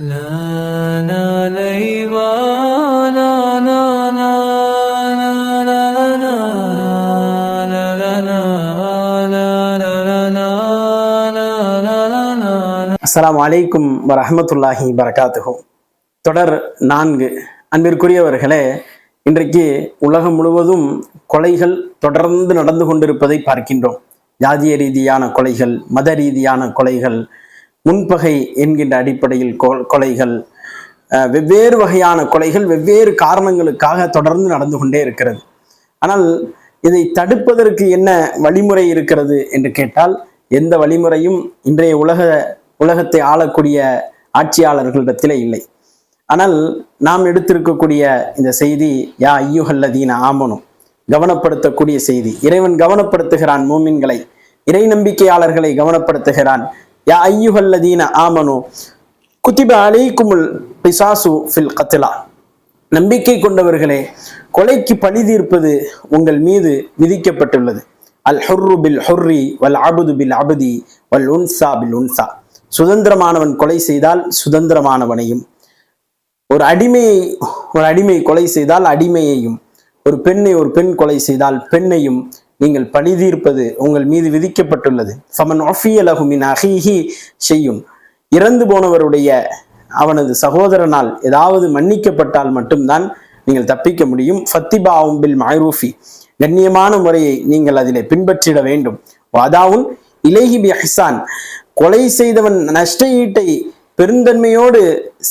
அஸ்லாம் வலைக்கும் வரமத்துல்லாஹி வரகாத்துகோ தொடர் நான்கு அன்பிற்குரியவர்களே இன்றைக்கு உலகம் முழுவதும் கொலைகள் தொடர்ந்து நடந்து கொண்டிருப்பதை பார்க்கின்றோம் ஜாதிய ரீதியான கொலைகள் மத ரீதியான கொலைகள் முன்பகை என்கின்ற அடிப்படையில் கொ- கொலைகள் அஹ், வெவ்வேறு வகையான கொலைகள் வெவ்வேறு காரணங்களுக்காக தொடர்ந்து நடந்து கொண்டே இருக்கிறது. ஆனால் இதை தடுப்பதற்கு என்ன வழிமுறை இருக்கிறது என்று கேட்டால் எந்த வழிமுறையும் இன்றைய உலக உலகத்தை ஆளக்கூடிய ஆட்சியாளர்களிடத்திலே இல்லை. ஆனால் நாம் எடுத்திருக்கக்கூடிய இந்த செய்தி யா ஐயுகல்லதீன ஆமனும் கவனப்படுத்தக்கூடிய செய்தி இறைவன் கவனப்படுத்துகிறான் மூமின்களை இறை நம்பிக்கையாளர்களை கவனப்படுத்துகிறான் யா ஐயுஹல்லதீன ஆமனு குத்திப அலைக்குமுல் பிசாசு ஃபில் கத்திலா நம்பிக்கை கொண்டவர்களே கொலைக்கு பழி தீர்ப்பது உங்கள் மீது விதிக்கப்பட்டுள்ளது அல் ஹொர்ரு பில் ஹொர்ரி வல் அபுது பில் அபுதி வல் உன்சா பில் உன்சா சுதந்திரமானவன் கொலை செய்தால் சுதந்திரமானவனையும் ஒரு அடிமையை ஒரு அடிமை கொலை செய்தால் அடிமையையும் ஒரு பெண்ணை ஒரு பெண் கொலை செய்தால் பெண்ணையும் நீங்கள் பழி தீர்ப்பது உங்கள் மீது விதிக்கப்பட்டுள்ளது. ஃபமன் ஒஃபியலகுமின் மின் செய்யும் இறந்து போனவருடைய அவனது சகோதரனால் ஏதாவது மன்னிக்கப்பட்டால் மட்டும்தான் நீங்கள் தப்பிக்க முடியும். ஃபத்திபாவும் பில் மஹரூஃபி கண்ணியமான முறையை நீங்கள் அதிலே பின்பற்றிட வேண்டும். வாதாவுன் இலேஹி பி கொலை செய்தவன் நஷ்ட ஈட்டை பெருந்தன்மையோடு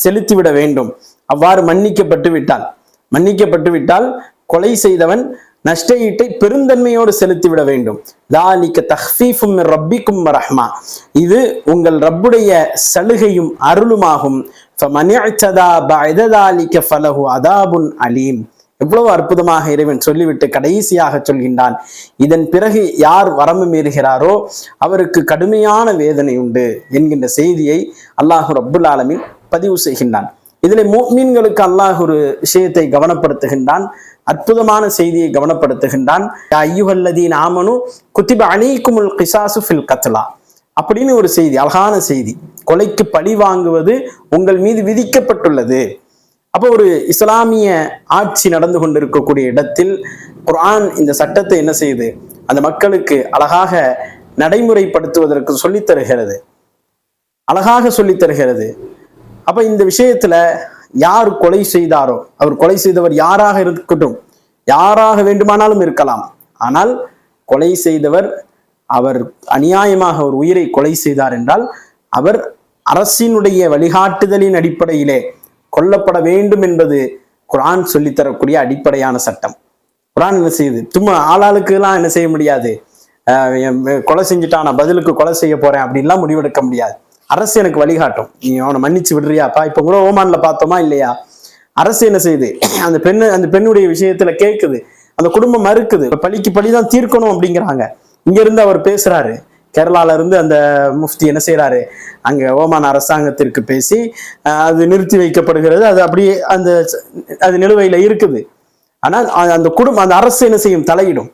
செலுத்திவிட வேண்டும். அவ்வாறு மன்னிக்கப்பட்டு விட்டால் மன்னிக்கப்பட்டு விட்டால் கொலை செய்தவன் நஷ்ட ஈட்டை பெருந்தன்மையோடு செலுத்திவிட வேண்டும். தாலிக்க தஹ்ஃபீஃபும் ரப்பிக்கும் ரஹ்மா இது உங்கள் ரப்புடைய சலுகையும் அருளுமாகும். ஃபலஹு அதாபுன் அலீம் எவ்வளவு அற்புதமாக இறைவன் சொல்லிவிட்டு கடைசியாக சொல்கின்றான். இதன் பிறகு யார் வரம்பு மீறுகிறாரோ அவருக்கு கடுமையான வேதனை உண்டு என்கின்ற செய்தியை அல்லாஹு ரப்புல் ஆலமின் பதிவு செய்கின்றான். இதில் மீன்களுக்கு அல்லாஹ் ஒரு விஷயத்தை கவனப்படுத்துகின்றான் அற்புதமான செய்தியை கவனப்படுத்துகின்றான். யா ஆமனு குத்திப அலைக்குமுல் கிசாசு ஃபில் கத்லா. அப்படின்னு ஒரு செய்தி அழகான செய்தி. கொலைக்கு பழி வாங்குவது உங்கள் மீது விதிக்கப்பட்டுள்ளது. அப்போ ஒரு இஸ்லாமிய ஆட்சி நடந்து கொண்டிருக்கக்கூடிய இடத்தில் குர்ஆன் இந்த சட்டத்தை என்ன செய்யுது? அந்த மக்களுக்கு அழகாக நடைமுறைப்படுத்துவதற்கு சொல்லித் தருகிறது. அழகாக சொல்லித் தருகிறது. அப்ப இந்த விஷயத்துல யார் கொலை செய்தாரோ அவர் கொலை செய்தவர் யாராக இருக்கட்டும் யாராக வேண்டுமானாலும் இருக்கலாம். ஆனால் கொலை செய்தவர் அவர் அநியாயமாக ஒரு உயிரை கொலை செய்தார் என்றால் அவர் அரசினுடைய வழிகாட்டுதலின் அடிப்படையிலே கொல்லப்பட வேண்டும் என்பது குரான் சொல்லித் தரக்கூடிய அடிப்படையான சட்டம். குரான் என்ன செய்யுது? சும்மா ஆளாளுக்குலாம் என்ன செய்ய முடியாது. ஆஹ் கொலை செஞ்சுட்டான் நான் பதிலுக்கு கொலை செய்ய போறேன் அப்படின்லாம் முடிவெடுக்க முடியாது. அரசு எனக்கு வழிகாட்டும். நீ அவனை மன்னிச்சு விடுறியாப்பா இப்ப கூட ஓமான்ல பார்த்தோமா இல்லையா? அரசு என்ன செய்யுது? அந்த பெண்ணு அந்த பெண்ணுடைய விஷயத்துல கேட்குது அந்த குடும்பம் மறுக்குது. பழிக்கு பழிதான் தீர்க்கணும் அப்படிங்கிறாங்க. இங்க இருந்து அவர் பேசுறாரு. கேரளால இருந்து அந்த முஃப்தி என்ன செய்யறாரு அங்க ஓமான் அரசாங்கத்திற்கு பேசி அது நிறுத்தி வைக்கப்படுகிறது. அது அப்படியே அந்த அது நிலுவையில இருக்குது. ஆனால் அந்த குடும்பம் அந்த அரசு என்ன செய்யும்? தலையிடும்.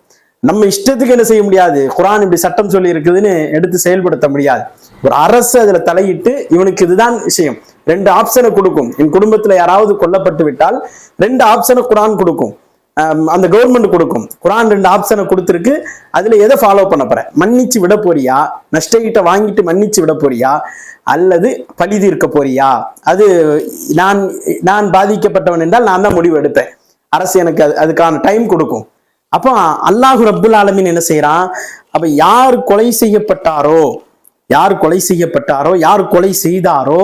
நம்ம இஷ்டத்துக்கு என்ன செய்ய முடியாது? குரான் இப்படி சட்டம் சொல்லி இருக்குதுன்னு எடுத்து செயல்படுத்த முடியாது. ஒரு அரசு அதுல தலையிட்டு இவனுக்கு இதுதான் விஷயம். ரெண்டு ஆப்ஷனை கொடுக்கும். என் குடும்பத்துல யாராவது கொல்லப்பட்டு விட்டால் ரெண்டு ஆப்ஷனை குரான் கொடுக்கும். அந்த கவர்மெண்ட் கொடுக்கும். குரான் ரெண்டு ஆப்ஷனை கொடுத்துருக்கு. அதுல எதை ஃபாலோ பண்ண போற? மன்னிச்சு விட போறியா? நஷ்டகிட்ட வாங்கிட்டு மன்னிச்சு விட போறியா? அல்லது பழி தீர்க்க போறியா? அது நான் நான் பாதிக்கப்பட்டவன் என்றால் நான் தான் முடிவு எடுப்பேன். அரசு எனக்கு அது அதுக்கான டைம் கொடுக்கும். அப்போ அல்லாஹு ரப்புல் ஆலமீன் என்ன செய்யறான் அப்ப யார் கொலை செய்யப்பட்டாரோ யார் கொலை செய்யப்பட்டாரோ யார் கொலை செய்தாரோ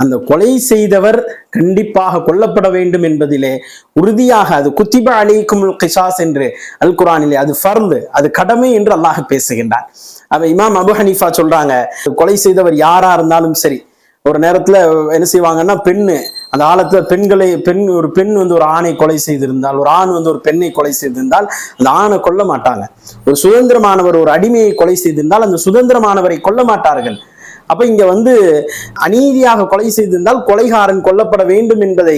அந்த கொலை செய்தவர் கண்டிப்பாக கொல்லப்பட வேண்டும் என்பதிலே உறுதியாக அது குத்திப அலைக்கும் கிசாஸ் என்று அல் குரானிலே அது ஃபர்ந்து அது கடமை என்று அல்லாஹ் பேசுகின்றார் அவ இமாம் அபு ஹனீஃபா சொல்றாங்க கொலை செய்தவர் யாரா இருந்தாலும் சரி ஒரு நேரத்துல என்ன செய்வாங்கன்னா பெண்ணு அந்த காலத்துல பெண்களை பெண் ஒரு பெண் வந்து ஒரு ஆணை கொலை செய்திருந்தால் ஒரு ஆண் வந்து ஒரு பெண்ணை கொலை செய்திருந்தால் அந்த ஆணை கொல்ல மாட்டாங்க. ஒரு சுதந்திரமானவர் ஒரு அடிமையை கொலை செய்திருந்தால் அந்த சுதந்திரமானவரை கொல்ல மாட்டார்கள். அப்ப இங்க வந்து அநீதியாக கொலை செய்திருந்தால் கொலைகாரன் கொல்லப்பட வேண்டும் என்பதை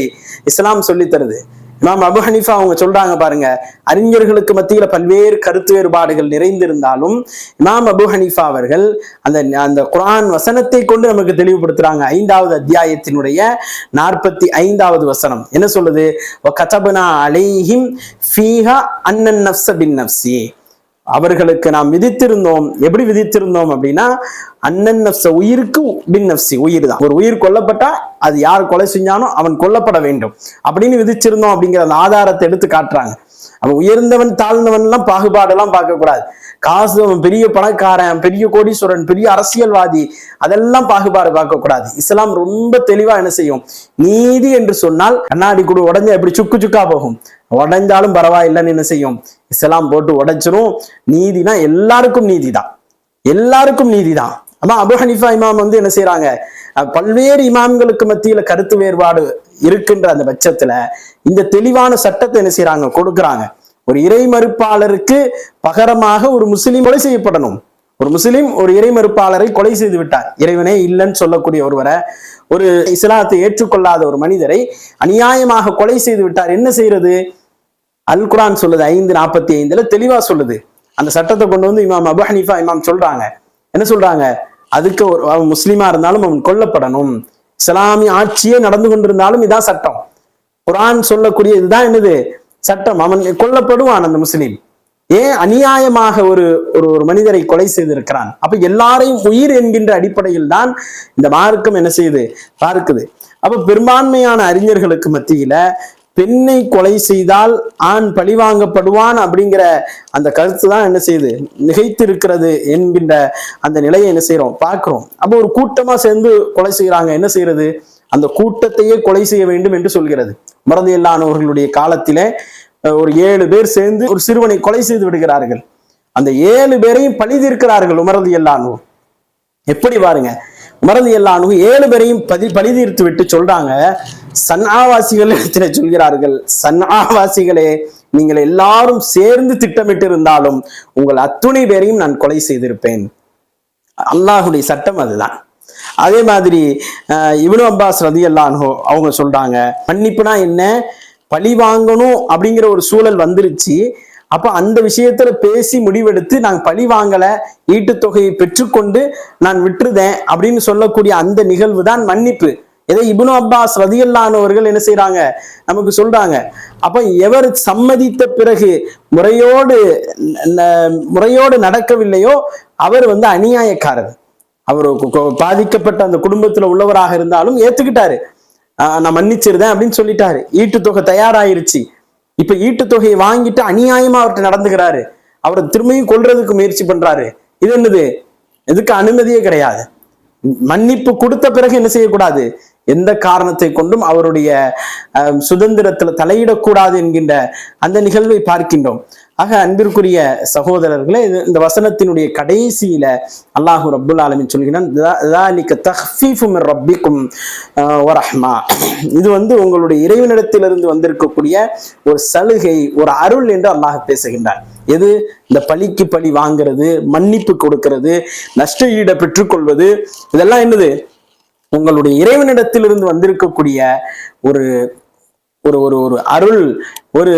இஸ்லாம் சொல்லித்தருது. இமாம் அபு ஹனீஃபா அவங்க சொல்றாங்க பாருங்க அறிஞர்களுக்கு மத்தியில பல்வேறு கருத்து வேறுபாடுகள் நிறைந்திருந்தாலும் இமாம் அபு ஹனீஃபா அவர்கள் அந்த அந்த குரான் வசனத்தை கொண்டு நமக்கு தெளிவுபடுத்துறாங்க. ஐந்தாவது அத்தியாயத்தினுடைய நாற்பத்தி ஐந்தாவது வசனம். என்ன சொல்லுது? கதபனா அலைஹிம் ஃபீஹா அன்னன் நஃப்ஸ பின் அவர்களுக்கு நாம் விதித்திருந்தோம். எப்படி விதித்திருந்தோம் அப்படின்னா அண்ணன் நப்ச உயிருக்கு பின் நப்சி உயிர் தான் ஒரு உயிர் கொல்லப்பட்டா அது யார் கொலை செஞ்சானோ அவன் கொல்லப்பட வேண்டும். அப்படின்னு விதிச்சிருந்தோம் அப்படிங்கிற அந்த ஆதாரத்தை எடுத்து காட்டுறாங்க. அவன் உயர்ந்தவன் தாழ்ந்தவன் எல்லாம் பாகுபாடெல்லாம் பார்க்கக்கூடாது. காசு அவன் பெரிய பணக்காரன் பெரிய கோடீஸ்வரன் பெரிய அரசியல்வாதி அதெல்லாம் பாகுபாடு பார்க்கக்கூடாது. இஸ்லாம் ரொம்ப தெளிவா என்ன செய்யும்? நீதி என்று சொன்னால் கண்ணாடி கூட உடஞ்ச எப்படி சுக்கு சுக்கா போகும். உடைஞ்சாலும் பரவாயில்லைன்னு என்ன செய்யும்? இஸ்லாம் போட்டு உடைச்சிரும். நீதினா எல்லாருக்கும் நீதி தான் எல்லாருக்கும் நீதி தான் ஆமா அபு ஹனிஃபா இமாம் வந்து என்ன செய்யறாங்க பல்வேறு இமாம்களுக்கு மத்தியில கருத்து வேறுபாடு இருக்கின்ற அந்த பட்சத்துல இந்த தெளிவான சட்டத்தை என்ன செய்யறாங்க கொடுக்குறாங்க. ஒரு இறை மறுப்பாளருக்கு பகரமாக ஒரு முஸ்லீம் கொலை செய்யப்படணும். ஒரு முஸ்லீம் ஒரு இறை மறுப்பாளரை கொலை செய்து விட்டார். இறைவனே இல்லைன்னு சொல்லக்கூடிய ஒருவரை ஒரு இஸ்லாத்தை ஏற்றுக்கொள்ளாத ஒரு மனிதரை அநியாயமாக கொலை செய்து விட்டார். என்ன செய்யறது அல் குரான் சொல்லுது ஐந்து நாற்பத்தி ஐந்துல தெளிவா சொல்லுது. அந்த சட்டத்தை கொண்டு வந்து இமாம் அபு ஹனீஃபா இமாம் சொல்றாங்க. என்ன சொல்றாங்க? அதுக்கு ஒரு அவன் முஸ்லீமா இருந்தாலும் அவன் கொல்லப்படணும். இஸ்லாமிய ஆட்சியே நடந்து கொண்டிருந்தாலும் இதான் சட்டம். குரான் சொல்லக்கூடிய இதுதான் என்னது? சட்டம். அவன் கொல்லப்படுவான் அந்த முஸ்லீம். ஏன்? அநியாயமாக ஒரு ஒரு ஒரு மனிதரை கொலை செய்திருக்கிறான். அப்ப எல்லாரையும் உயிர் என்கின்ற அடிப்படையில் தான் இந்த மார்க்கம் என்ன செய்யுது? பார்க்குது. அப்ப பெரும்பான்மையான அறிஞர்களுக்கு மத்தியில பெண்ணை கொலை செய்தால் ஆண் பழிவாங்கப்படுவான் அப்படிங்கிற அந்த கருத்து தான் என்ன செய்யுது? நிகைத்திருக்கிறது என்கின்ற அந்த நிலையை என்ன செய்யறோம் பார்க்கிறோம். அப்போ ஒரு கூட்டமா சேர்ந்து கொலை செய்யறாங்க என்ன செய்யறது அந்த கூட்டத்தையே கொலை செய்ய வேண்டும் என்று சொல்கிறது. மறதியில்லானவர்களுடைய காலத்திலே ஒரு ஏழு பேர் சேர்ந்து ஒரு சிறுவனை கொலை செய்து விடுகிறார்கள். அந்த ஏழு பேரையும் பழி தீர்க்கிறார்கள் உமரது எல்லானூர் எப்படி பாருங்க? உமரது எல்லானு ஏழு பேரையும் பதி பழி தீர்த்து விட்டு சொல்றாங்க. சன்னாவாசிகள் இடத்துல சொல்கிறார்கள். சன்னாவாசிகளே நீங்கள் எல்லாரும் சேர்ந்து திட்டமிட்டு இருந்தாலும் உங்கள் அத்துணை பேரையும் நான் கொலை செய்திருப்பேன். அல்லாஹுடைய சட்டம் அதுதான். அதே மாதிரி இவனு இப்னு அப்பாஸ் ரதி அல்லான்ஹோ அவங்க சொல்றாங்க மன்னிப்புனா என்ன? பழி வாங்கணும் அப்படிங்கிற ஒரு சூழல் வந்துருச்சு. அப்ப அந்த விஷயத்துல பேசி முடிவெடுத்து நான் பழி வாங்கல ஈட்டுத்தொகையை பெற்றுக்கொண்டு நான் விட்டுருதேன் அப்படின்னு சொல்லக்கூடிய அந்த நிகழ்வு தான் மன்னிப்பு. இதை இபுனு அப்பாஸ் ரதியல்லானவர்கள் என்ன செய்யறாங்க நமக்கு சொல்றாங்க. அப்ப எவர் சம்மதித்த பிறகு முறையோடு முறையோடு நடக்கவில்லையோ அவர் வந்து அநியாயக்காரர். அவர் பாதிக்கப்பட்ட அந்த குடும்பத்துல உள்ளவராக இருந்தாலும் ஏத்துக்கிட்டாரு. ஆஹ் நான் மன்னிச்சிருந்தேன் அப்படின்னு சொல்லிட்டாரு. ஈட்டுத்தொகை தயாராயிருச்சு. இப்ப ஈட்டுத்தொகையை வாங்கிட்டு அநியாயமா அவர்கிட்ட நடந்துக்கிறாரு. அவரை திரும்பியும் கொல்றதுக்கு முயற்சி பண்றாரு. இது என்னது? இதுக்கு அனுமதியே கிடையாது. மன்னிப்பு கொடுத்த பிறகு என்ன செய்யக்கூடாது? எந்த காரணத்தை கொண்டும் அவருடைய சுதந்திரத்தில் தலையிடக்கூடாது என்கின்ற அந்த நிகழ்வை பார்க்கின்றோம். ஆக அன்பிற்குரிய சகோதரர்களே இந்த வசனத்தினுடைய கடைசியில அல்லாஹு ரபுல் ஆலமின் சொல்கிறான் ரப்பிக்கும் வரஹ்மா. இது வந்து உங்களுடைய இறைவனிடத்திலிருந்து வந்திருக்கக்கூடிய ஒரு சலுகை ஒரு அருள் என்று அல்லாஹ் பேசுகின்றார் எது? இந்த பழிக்கு பழி வாங்குறது மன்னிப்பு கொடுக்கிறது நஷ்ட ஈட பெற்றுக்கொள்வது இதெல்லாம் என்னது? உங்களுடைய இறைவனிடத்திலிருந்து வந்திருக்கக்கூடிய ஒரு ஒரு ஒரு ஒரு அருள் ஒரு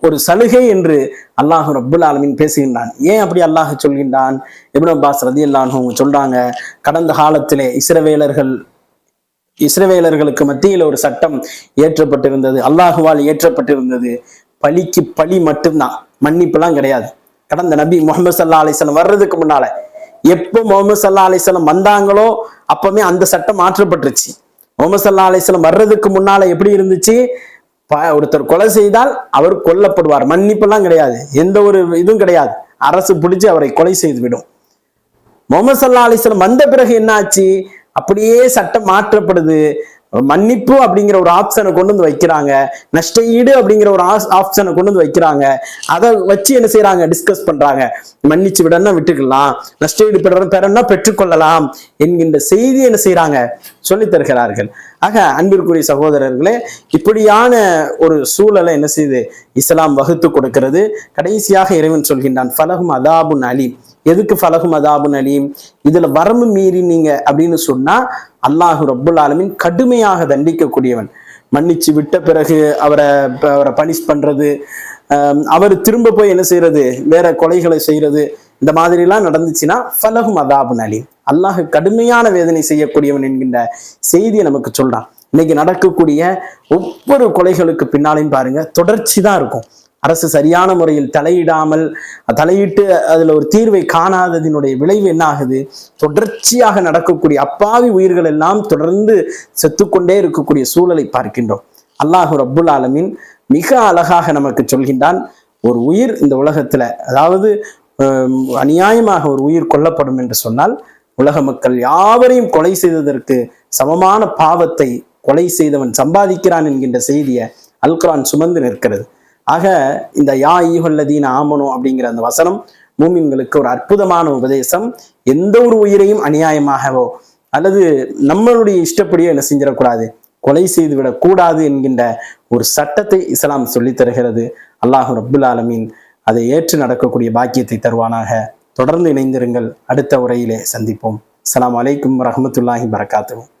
ஒரு சலுகை என்று அல்லாஹ் ரப்புல் ஆலமீன் பேசுகின்றான். ஏன் அப்படி அல்லாஹ் சொல்கின்றான்? இப்னு அப்பாஸ் ரதி அவங்க சொல்றாங்க கடந்த காலத்திலே இஸ்ரவேலர்கள் இஸ்ரவேலர்களுக்கு மத்தியில் ஒரு சட்டம் ஏற்றப்பட்டிருந்தது அல்லாஹுவால் ஏற்றப்பட்டிருந்தது பழிக்கு பழி மட்டும்தான். மன்னிப்புலாம் கிடையாது. கடந்த நபி முகமது சல்லா அலிஸ்லாம் வர்றதுக்கு முன்னால எப்போ முகமது சல்லா அலிஸ்லாம் வந்தாங்களோ அப்பவுமே அந்த சட்டம் மாற்றப்பட்டுருச்சு. முகமது சல்லா அலிஸ்லாம் வர்றதுக்கு முன்னால எப்படி இருந்துச்சு? ஒருத்தர் கொலை செய்தால் அவர் கொல்லப்படுவார். மன்னிப்பெல்லாம் கிடையாது. எந்த ஒரு இதுவும் கிடையாது. அரசு பிடிச்சு அவரை கொலை செய்து விடும் முகமது சல்லா அலிஸ்லம் வந்த பிறகு என்னாச்சு? அப்படியே சட்டம் மாற்றப்படுது. மன்னிப்பு அப்படிங்கிற ஒரு ஆப்ஷனை கொண்டு வந்து வைக்கிறாங்க. நஷ்ட ஈடு அப்படிங்கிற ஒரு ஆப்ஷனை கொண்டு வந்து வைக்கிறாங்க. அதை வச்சு என்ன செய்யறாங்க டிஸ்கஸ் பண்றாங்க. மன்னிச்சு விடனா விட்டுக்கலாம். நஷ்ட ஈடு பெற பெறனா பெற்றுக்கொள்ளலாம் என்கின்ற செய்தி என்ன செய்யறாங்க சொல்லித் தருகிறார்கள். ஆக அன்பிற்குரிய சகோதரர்களே இப்படியான ஒரு சூழலை என்ன செய்து இஸ்லாம் வகுத்து கொடுக்கிறது? கடைசியாக இறைவன் சொல்கின்றான் ஃபலகும் அதாபுன் அலி எதுக்கு ஃபலகு மதாபுன் அலீம்? இதுல வரம்பு மீறினீங்க அப்படின்னு சொன்னா அல்லாஹு ரப்புல் ஆலமின் கடுமையாக தண்டிக்கக்கூடியவன். மன்னிச்சு விட்ட பிறகு அவரை அவரை பனிஷ் பண்றது அவர் திரும்ப போய் என்ன செய்யறது? வேற கொலைகளை செய்யறது இந்த மாதிரிலாம் நடந்துச்சுன்னா ஃபலகும் அதாபுன் அலீம். அல்லாஹ் கடுமையான வேதனை செய்யக்கூடியவன் என்கின்ற செய்தியை நமக்கு சொல்றான். இன்னைக்கு நடக்கக்கூடிய ஒவ்வொரு கொலைகளுக்கு பின்னாலையும் பாருங்க தொடர்ச்சி தான் இருக்கும். அரசு சரியான முறையில் தலையிடாமல் தலையிட்டு அதில் ஒரு தீர்வை காணாததினுடைய விளைவு என்ன ஆகுது தொடர்ச்சியாக நடக்கக்கூடிய அப்பாவி உயிர்கள் எல்லாம் தொடர்ந்து செத்துக்கொண்டே இருக்கக்கூடிய சூழலை பார்க்கின்றோம். அல்லாஹு ரப்புல் ஆலமின் மிக அழகாக நமக்கு சொல்கின்றான் ஒரு உயிர் இந்த உலகத்தில் அதாவது அநியாயமாக ஒரு உயிர் கொல்லப்படும் என்று சொன்னால் உலக மக்கள் யாவரையும் கொலை செய்ததற்கு சமமான பாவத்தை கொலை செய்தவன் சம்பாதிக்கிறான் என்கின்ற செய்தியை அல்குரான் சுமந்து நிற்கிறது. ஆக இந்த யா ஈகொல்லதீன் ஆமனோ அப்படிங்கிற அந்த வசனம் மூமின்களுக்கு ஒரு அற்புதமான உபதேசம். எந்த ஒரு உயிரையும் அநியாயமாகவோ அல்லது நம்மளுடைய இஷ்டப்படியோ என்ன செஞ்சிடக்கூடாது? கொலை செய்துவிடக் கூடாது என்கின்ற ஒரு சட்டத்தை இஸ்லாம் சொல்லித் தருகிறது. அல்லாஹ் ரபுல் ஆலமீன் அதை ஏற்று நடக்கக்கூடிய பாக்கியத்தை தருவானாக. தொடர்ந்து இணைந்திருங்கள். அடுத்த உரையிலே சந்திப்போம். அலாம் அலைக்கும் வரஹ்மத்துல்லாஹி வரகாத்துஹு